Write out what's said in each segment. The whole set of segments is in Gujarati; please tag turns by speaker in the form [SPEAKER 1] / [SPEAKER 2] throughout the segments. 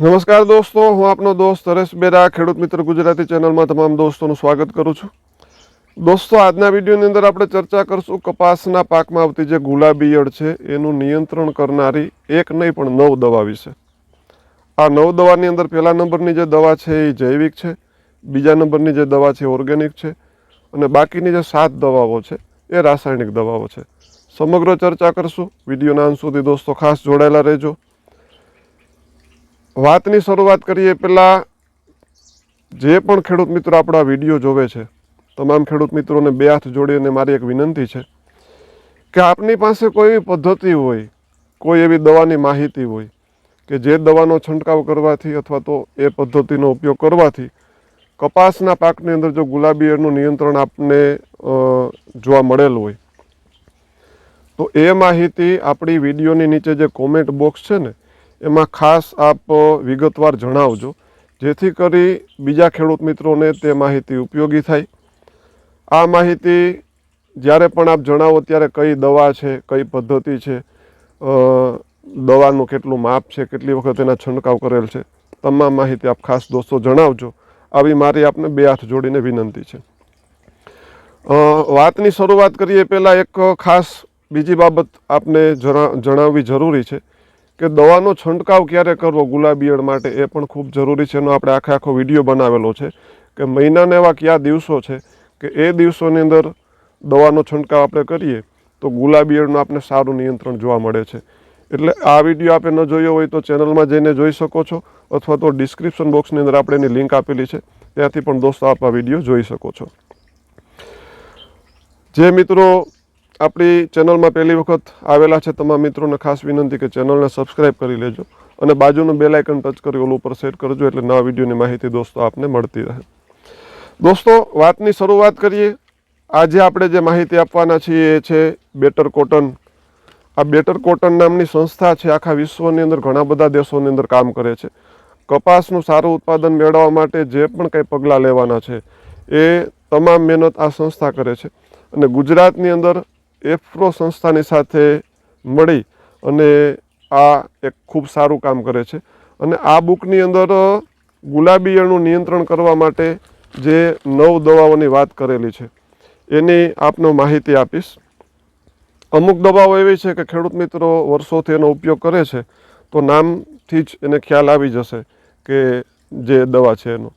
[SPEAKER 1] નમસ્કાર દોસ્તો, હું આપનો દોસ્ત હરેશ બેરા ખેડૂત મિત્ર ગુજરાતી ચેનલમાં તમામ દોસ્તોનું સ્વાગત કરું છું. દોસ્તો, આજના વિડીયોની અંદર આપણે ચર્ચા કરશું કપાસના પાકમાં આવતી જે ગુલાબી ઈયળ છે, એનું નિયંત્રણ કરનારી એક નહીં પણ નવ દવા વિશે. આ નવ દવાની અંદર પહેલા નંબરની જે દવા છે એ જૈવિક છે, બીજા નંબરની જે દવા છે ઓર્ગેનિક છે, અને બાકીની જે સાત દવાઓ છે એ રાસાયણિક દવાઓ છે. સમગ્ર ચર્ચા કરશું, વિડીયોના અંત સુધી દોસ્તો ખાસ જોડાયેલા રહેજો. વાતની શરૂઆત કરીએ પહેલાં જે પણ ખેડૂત મિત્રો આપણા વીડિયો જોવે છે, તમામ ખેડૂત મિત્રોને બે હાથ જોડીને મારી એક વિનંતી છે કે આપની પાસે કોઈ પદ્ધતિ હોય, કોઈ એવી દવાની માહિતી હોય કે જે દવાનો છંટકાવ કરવાથી અથવા તો એ પદ્ધતિનો ઉપયોગ કરવાથી કપાસના પાકની અંદર જો ગુલાબી ઈયળનું નિયંત્રણ આપને જોવા મળેલું હોય. તો એ માહિતી આપણી વિડીયોની નીચે જે કોમેન્ટ બોક્સ છે ને એમાં ખાસ આપ વિગતવાર જણાવજો. જેથી કરી બીજા ખેડૂત મિત્રોને તે માહિતી ઉપયોગી થાય. આ માહિતી જ્યારે પણ આપ જણાવો ત્યારે કઈ દવા છે, કઈ પદ્ધતિ છે દવાનું કેટલું માપ છે, કેટલી વખત એના છંટકાવ કરેલ છે, તમામ માહિતી આપ ખાસ દોસ્તો જણાવજો. આવી મારી આપને બે હાથ જોડીને વિનંતી છે. વાતની શરૂઆત કરીએ પહેલાં એક ખાસ બીજી બાબત આપને જણા જણાવવી જરૂરી છે. કે દવાનો છંટકાવ ક્યારે કરવો ગુલાબી ઈયળ માટે એ પણ ખૂબ જરૂરી છે. એનો આપણે આખે આખો વીડિયો બનાવેલો છે કે મહિનાને એવા કયા દિવસો છે કે એ દિવસોની અંદર દવાનો છંટકાવ આપણે કરીએ તો ગુલાબી ઈયળનું આપણે સારું નિયંત્રણ જોવા મળે છે. એટલે આ વીડિયો આપે ન જોયો હોય તો ચેનલમાં જઈને જોઈ શકો છો અથવા તો ડિસ્ક્રિપ્શન બોક્સની અંદર આપણે એની લિંક આપેલી છે. ત્યાંથી પણ દોસ્તો આપ આ વીડિયો જોઈ શકો છો. જે મિત્રો આપણી ચેનલમાં પહેલી વખત આવેલા છે તમામ મિત્રોને ખાસ વિનંતી કે ચેનલને સબસ્ક્રાઈબ કરી લેજો અને બાજુનું બેલ આઇકન ટચ કરી ઓલ ઉપર સેટ કરજો એટલે નવા વિડીયોની માહિતી દોસ્તો આપને મળતી રહે. દોસ્તો, વાતની શરૂઆત કરીએ. આજે આપણે જે માહિતી આપવાના છીએ એ છે બેટર કોટન આ બેટર કોટન નામની સંસ્થા છે, આખા વિશ્વની અંદર ઘણા બધા દેશોની અંદર કામ કરે છે. કપાસનું સારું ઉત્પાદન મેળવવા માટે જે પણ કંઈ પગલાં લેવાના છે એ તમામ મહેનત આ સંસ્થા કરે છે. અને ગુજરાતની અંદર એફ્રો સંસ્થાની સાથે મળી અને આ એક ખૂબ સારું કામ કરે છે. અને આ બુકની અંદર ગુલાબી ઈયળનું નિયંત્રણ કરવા માટે જે નવ દવાઓની વાત કરેલી છે, એની આપનો માહિતી આપીશ. અમુક દવાઓ એવી છે કે ખેડૂત મિત્રો વર્ષોથી એનો ઉપયોગ કરે છે, તો નામથી જ એને ખ્યાલ આવી જશે કે જે દવા છે એનો.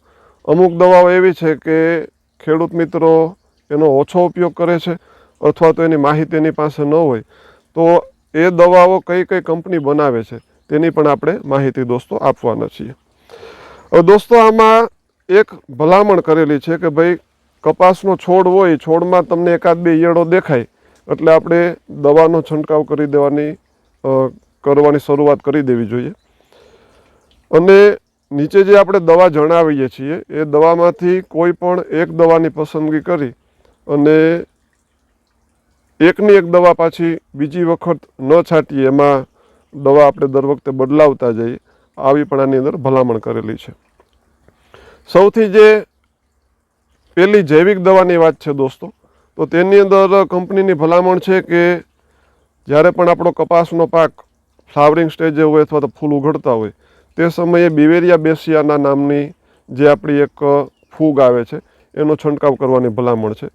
[SPEAKER 1] અમુક દવાઓ એવી છે કે ખેડૂત મિત્રો એનો ઓછો ઉપયોગ કરે છે અથવા તો એની માહિતી એની પાસે ન હોય, તો એ દવાઓ કઈ કઈ કંપની બનાવે છે, તેની પણ આપણે માહિતી દોસ્તો આપવાના છીએ. હવે દોસ્તો આમાં એક ભલામણ કરેલી છે કે ભાઈ, કપાસનો છોડ હોય, છોડમાં તમને એકાદ બે ઈયળો દેખાય, એટલે આપણે દવાનો છંટકાવ કરી દેવાની કરવાની શરૂઆત કરી દેવી જોઈએ. અને નીચે જે આપણે દવા જણાવીએ છીએ, એ દવામાંથી કોઈ પણ એક દવાની પસંદગી કરી અને એકની એક દવા પાછી બીજી વખત ન છાંટીએ, એમાં દવા આપણે દર વખતે બદલાવતા જઈએ, આવી પણ આની અંદર ભલામણ કરેલી છે. સૌથી જે પેલી જૈવિક દવાની વાત છે દોસ્તો, તો તેની અંદર કંપનીની ભલામણ છે કે જ્યારે પણ આપણો કપાસનો પાક ફ્લાવરિંગ સ્ટેજે હોય અથવા તો ફૂલ ઉઘડતા હોય, તે સમયે બિવેરિયા બેસિયાના નામની જે આપણી એક ફૂગ આવે છે, એનો છંટકાવ કરવાની ભલામણ છે.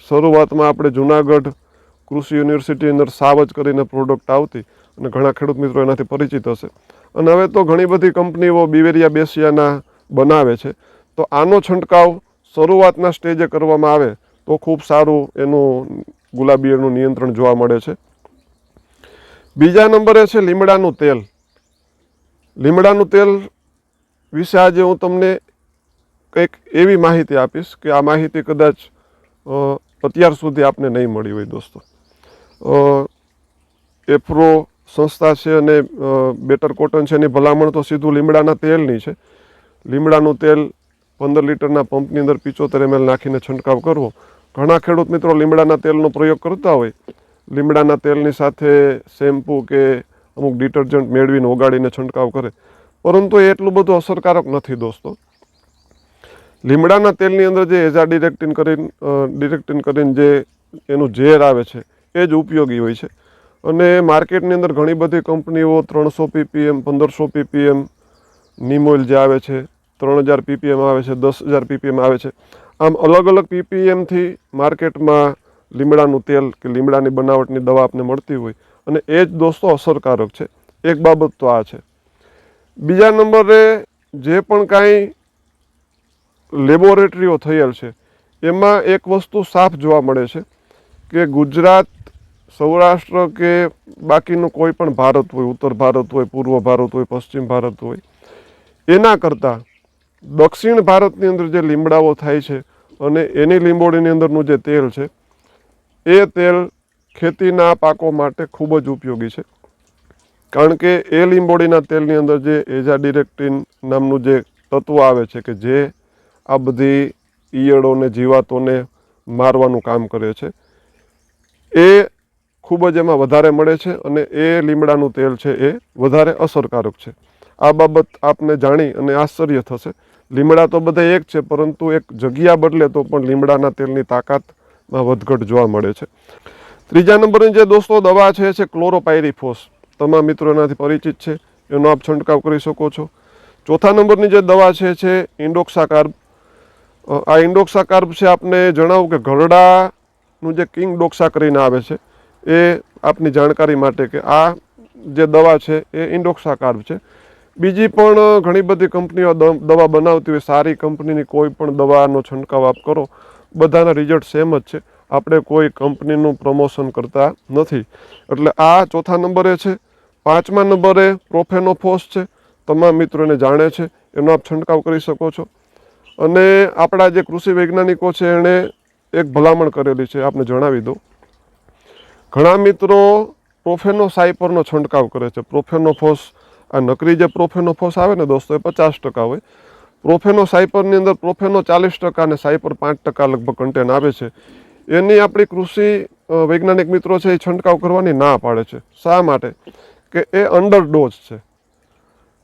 [SPEAKER 1] શરૂઆતમાં આપણે જુનાગઢ કૃષિ યુનિવર્સિટી અંદર સાવજ કરીને પ્રોડક્ટ આવતી અને ઘણા ખેડૂત મિત્રો એનાથી પરિચિત હશે. અને હવે તો ઘણી બધી કંપનીઓ બિવેરિયા બેસિયાના બનાવે છે. તો આનો છંટકાવ શરૂઆતના સ્ટેજે કરવામાં આવે તો ખૂબ સારું એનું ગુલાબી ઈયળનું નિયંત્રણ જોવા મળે છે. બીજા નંબરે છે લીમડાનું તેલ. લીમડાનું તેલ વિશે આજે હું તમને કંઈક એવી માહિતી આપીશ કે આ માહિતી કદાચ અત્યાર સુધી આપને નહીં મળી હોય દોસ્તો. અ, એફ્રો સંસ્થા છે અને બેટર કોટન છે એની ભલામણ તો સીધું લીમડાના તેલની છે. લીમડાનું તેલ પંદર લીટરના પંપની અંદર પિચોતેર એમએલ નાખીને છંટકાવ કરવો. ઘણા ખેડૂત મિત્રો લીમડાના તેલનો પ્રયોગ કરતા હોય. લીમડાના તેલની સાથે શેમ્પૂ કે અમુક ડિટર્જન્ટ મેળવીને ઓગાળીને છંટકાવ કરે. પરંતુ એ એટલું બધું અસરકારક નથી દોસ્તો. લીમડાના તેલની અંદર જે એઝા ડિરેક્ટિન કરીને ડિરેક્ટિન કરીને જે એનું ઝેર આવે છે, એ જ ઉપયોગી હોય છે. અને માર્કેટની અંદર ઘણી બધી કંપનીઓ ત્રણસો પીપીએમ, પંદરસો પીપીએમ નિમોઇલ જે આવે છે, ત્રણ હજાર પીપીએમ આવે છે, દસ હજાર પીપીએમ આવે છે. આમ અલગ અલગ પીપીએમથી માર્કેટમાં લીમડાનું તેલ કે લીમડાની બનાવટની દવા આપને મળતી હોય. અને એ જ દોસ્તો અસરકારક છે. એક બાબત તો આ છે. બીજા નંબરે જે પણ કાંઈ લેબોરેટરીઓ થયેલ છે. એમાં એક વસ્તુ સાફ જોવા મળે છે કે ગુજરાત, સૌરાષ્ટ્ર કે બાકીનું કોઈ પણ ભારત હોય, ઉત્તર ભારત હોય, પૂર્વ ભારત હોય, પશ્ચિમ ભારત હોય, એના કરતાં દક્ષિણ ભારતની અંદર જે લીમડાઓ થાય છે અને એની લીંબોડીની અંદરનું જે તેલ છે, એ તેલ ખેતીના પાકો માટે ખૂબ જ ઉપયોગી છે. કારણ કે એ લીંબોડીના તેલની અંદર જે એજા ડિરેક્ટિન નામનું જે તત્વ આવે છે કે જે આ બધી ઈયળોને, જીવાતોને મારવાનું કામ કરે છે. એ ખૂબ જ એમાં વધારે મળે છે અને એ લીમડાનું તેલ છે એ વધારે અસરકારક છે. આ બાબત આપને જાણી અને આશ્ચર્ય થશે. લીમડા તો બધા એક છે, પરંતુ એક જગ્યા બદલે તો પણ લીમડાના તેલની તાકાતમાં વધઘટ જોવા મળે છે. ત્રીજા નંબરની જે દોસ્તો, દવા છે છે ક્લોરોપાયરીફોસ. તમામ મિત્રો એનાથી પરિચિત છે. એનો આપ છંટકાવ કરી શકો છો. ચોથા નંબરની જે દવા છે છે ઇન્ડોક્સાકાર્બ આ ઇન્ડોક્સાકાર્બ છે આપને જણાવું કે ઘરડાનું જે કિંગ ડોક્સા કરીને આવે છે, એ આપની જાણકારી માટે કે આ જે દવા છે એ ઇન્ડોક્સાકાર્બ છે. બીજી પણ ઘણી બધી કંપનીઓ દવા બનાવતી હોય, સારી કંપનીની કોઈ પણ દવાનો છંટકાવ આપ કરો, બધાના રિઝલ્ટ સેમ જ છે. આપણે કોઈ કંપનીનું પ્રમોશન કરતા નથી. એટલે આ ચોથા નંબરે છે. પાંચમા નંબરે પ્રોફેનોફોસ છે. તમામ મિત્રોને જાણે છે. એનો આપ છંટકાવ કરી શકો છો. અને આપણા જે કૃષિ વૈજ્ઞાનિકો છે, એણે એક ભલામણ કરેલી છે, આપને જણાવી દઉં. ઘણા મિત્રો પ્રોફેનો સાયપરનો છંટકાવ કરે છે. પ્રોફેનોફોસ, આ નકરી જે પ્રોફેનોફોસ આવે ને દોસ્તો, એ પચાસ ટકા હોય. પ્રોફેનો સાયપરની અંદર પ્રોફેનો ચાલીસ ટકા અને સાયપર પાંચ ટકા લગભગ કન્ટેન આવે છે. એની આપણી કૃષિ વૈજ્ઞાનિક મિત્રો છે, એ છંટકાવ કરવાની ના પાડે છે. શા માટે? કે એ અંડર ડોઝ છે.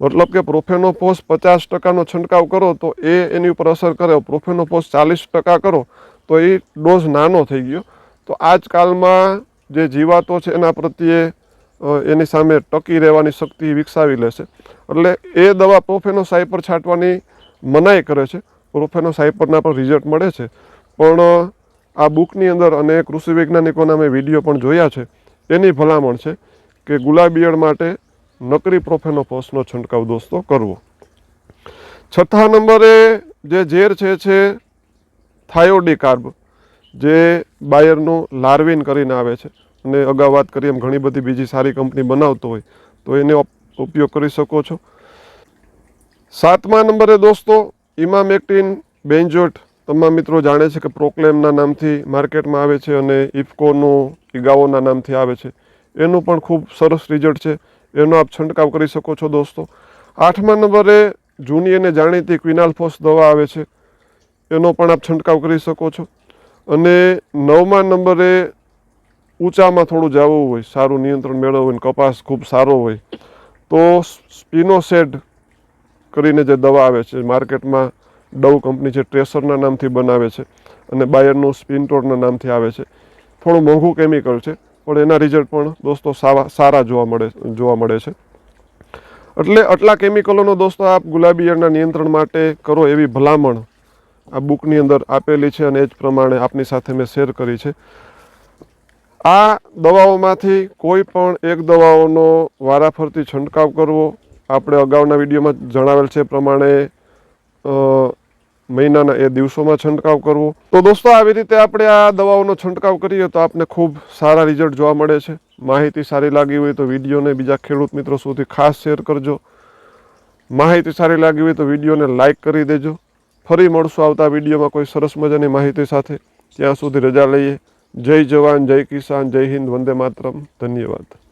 [SPEAKER 1] મતલબ કે પ્રોફેનોફોસ પચાસ ટકાનો છંટકાવ કરો તો એ એની ઉપર અસર કરે. પ્રોફેનોફોસ ચાલીસ ટકા કરો તો એ ડોઝ નાનો થઈ ગયો. તો આજકાલમાં જે જીવાતો છે એના પ્રત્યે એની સામે ટકી રહેવાની શક્તિ વિકસાવી લેશે એટલે એ દવા પ્રોફેનો સાયપર છાંટવાની મનાઈ કરે છે. પ્રોફેનો સાયપરના પણ રિઝલ્ટ મળે છે. પણ આ બુકની અંદર અને કૃષિ વૈજ્ઞાનિકોના મેં વીડિયો પણ જોયા છે. એની ભલામણ છે કે ગુલાબિયળ માટે નકરી પ્રોફેનોફોસનો છંટકાવ દોસ્તો કરવો. છઠ્ઠા નંબરે જે ઝેર છે છે થાયોડીકાર્બ, જે બાયરનું લાર્વિન કરીને આવે છે. અને અગાઉ વાત કરી એમ ઘણી બધી બીજી સારી કંપની બનાવતો હોય, તો એને ઉપયોગ કરી શકો છો. સાતમા નંબરે દોસ્તો, ઇમામેક્ટિન બેન્જોટ તમામ મિત્રો જાણે છે કે પ્રોક્લેમના નામથી માર્કેટમાં આવે છે અને ઇફકોનું, ઇગાઓના નામથી આવે છે. એનું પણ ખૂબ સરસ રિઝલ્ટ છે. એનો આપ છંટકાવ કરી શકો છો દોસ્તો. આઠમા નંબરે જૂની અને જાણીતી ક્વિનાલ્ફોસ દવા આવે છે. એનો પણ આપ છંટકાવ કરી શકો છો. અને નવમા નંબરે ઊંચામાં થોડું જવું હોય, સારું નિયંત્રણ મેળવવું હોય કપાસ ખૂબ સારો હોય, તો સ્પિનોસેડ કરીને જે દવા આવે છે, માર્કેટમાં ડવ કંપની છે, ટ્રેસરના નામથી બનાવે છે અને બાયરનું સ્પિનટોરના નામથી આવે છે. થોડું મોંઘું કેમિકલ છે. પણ એના રિઝલ્ટ પણ દોસ્તો સારા સારા જોવા મળે જોવા મળે છે. એટલે આટલા કેમિકલોનો દોસ્તો આપ ગુલાબી ઈયળના નિયંત્રણ માટે કરો એવી ભલામણ આ બુકની અંદર આપેલી છે અને એ જ પ્રમાણે આપની સાથે મેં શેર કરી છે. આ દવાઓમાંથી કોઈ પણ એક દવાઓનો વારાફરતી છંટકાવ કરવો, આપણે અગાઉના વિડીયોમાં જણાવેલ છે પ્રમાણે મહિનાના એ દિવસોમાં છંટકાવ કરવો. તો દોસ્તો, આવી રીતે આપણે આ દવાઓનો છંટકાવ કરીએ તો આપને ખૂબ સારા રિઝલ્ટ જોવા મળે છે. માહિતી સારી લાગી હોય તો વિડીયોને બીજા ખેડૂત મિત્રો સુધી ખાસ શેર કરજો. માહિતી સારી લાગી હોય તો વિડીયોને લાઈક કરી દેજો. ફરી મળશું આવતા વિડીયોમાં કોઈ સરસ મજાની માહિતી સાથે. ત્યાં સુધી રજા લઈએ. જય જવાન, જય કિસાન, જય હિન્દ, વંદે માતરમ. ધન્યવાદ.